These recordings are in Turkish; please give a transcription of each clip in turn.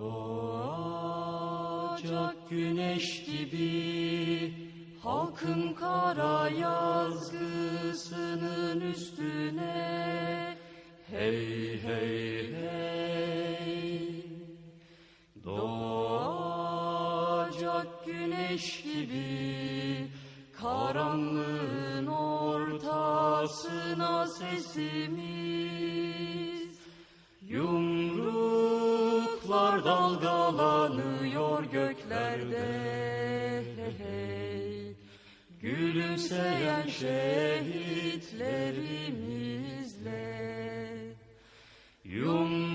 Doğacak güneş gibi halkın kara yazgısının üstüne Bulutlar dalgalanıyor göklerde hey. Gülümseyen şehitlerimizle Yum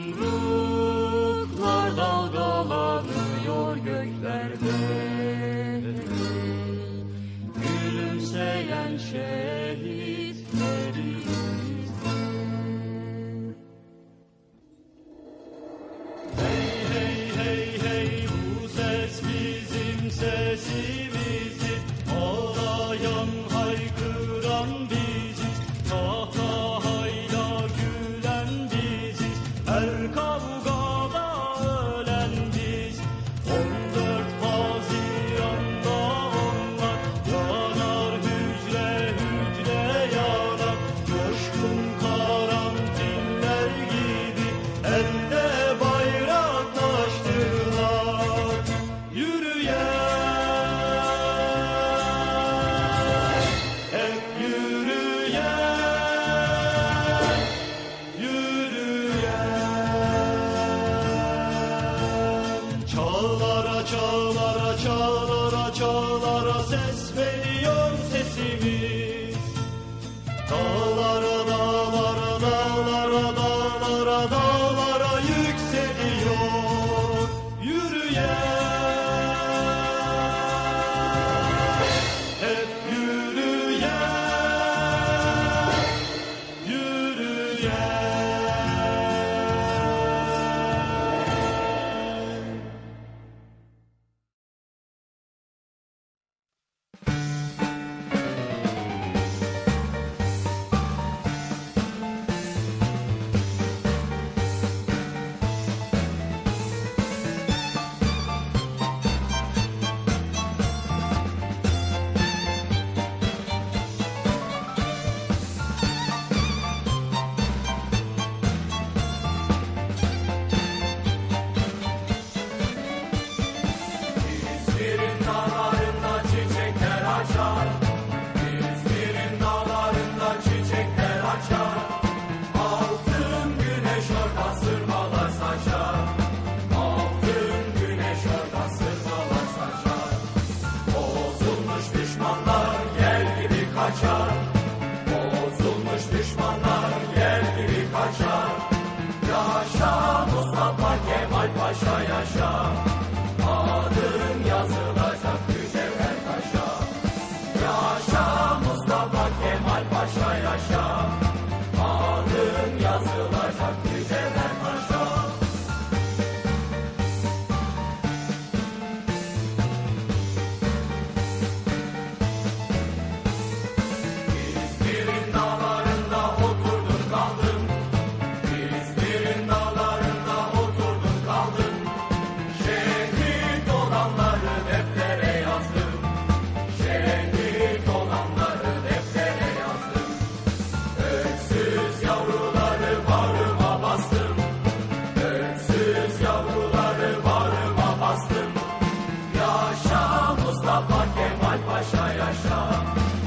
love.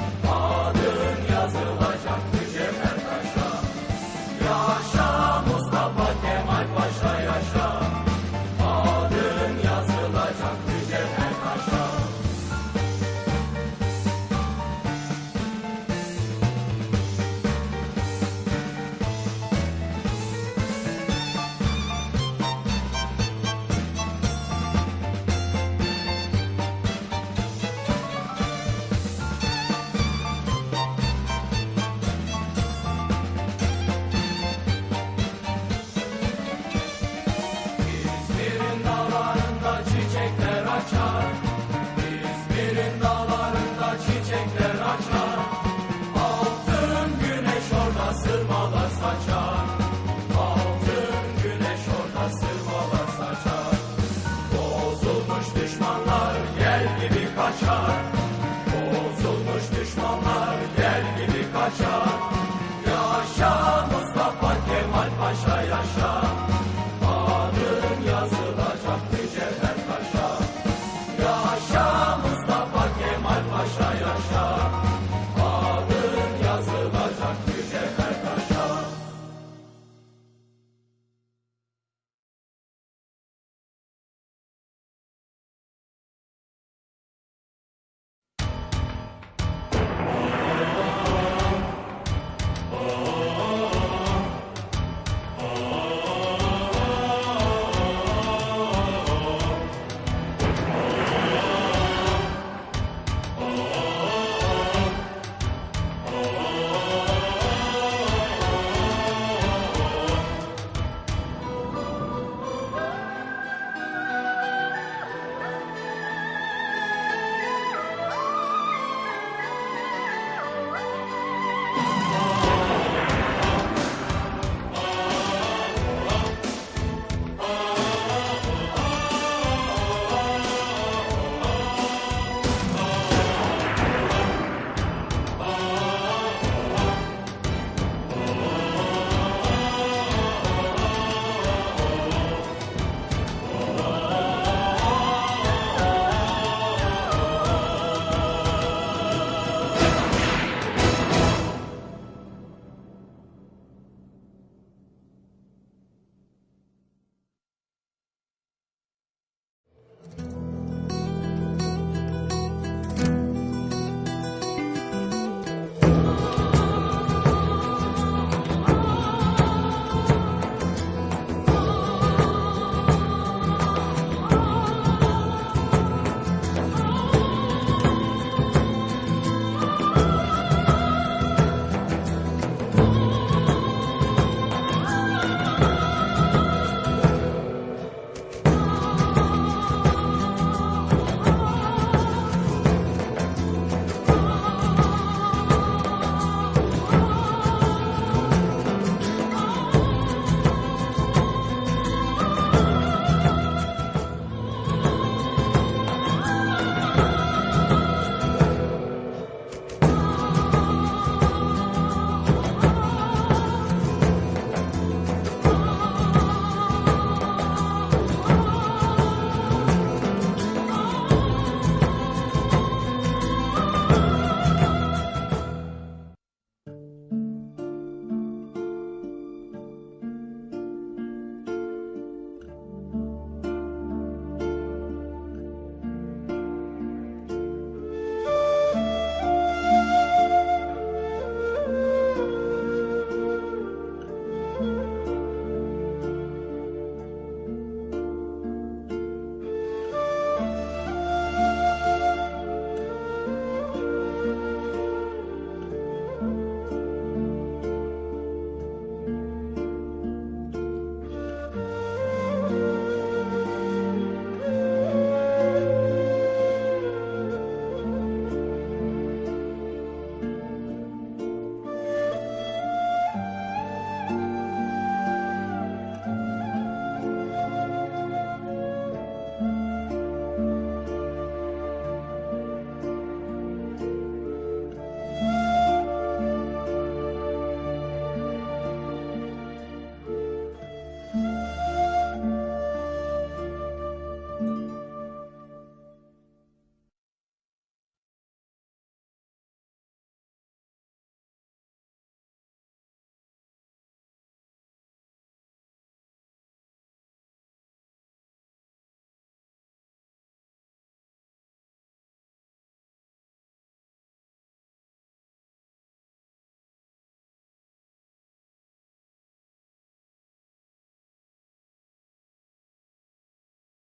kaçar. Bozulmuş düşmanlar gel gibi kaçar. Yaşa Mustafa Kemal Paşa yaşa. Adın yazılacak mücevher taşa Yaşa Mustafa Kemal Paşa yaşa.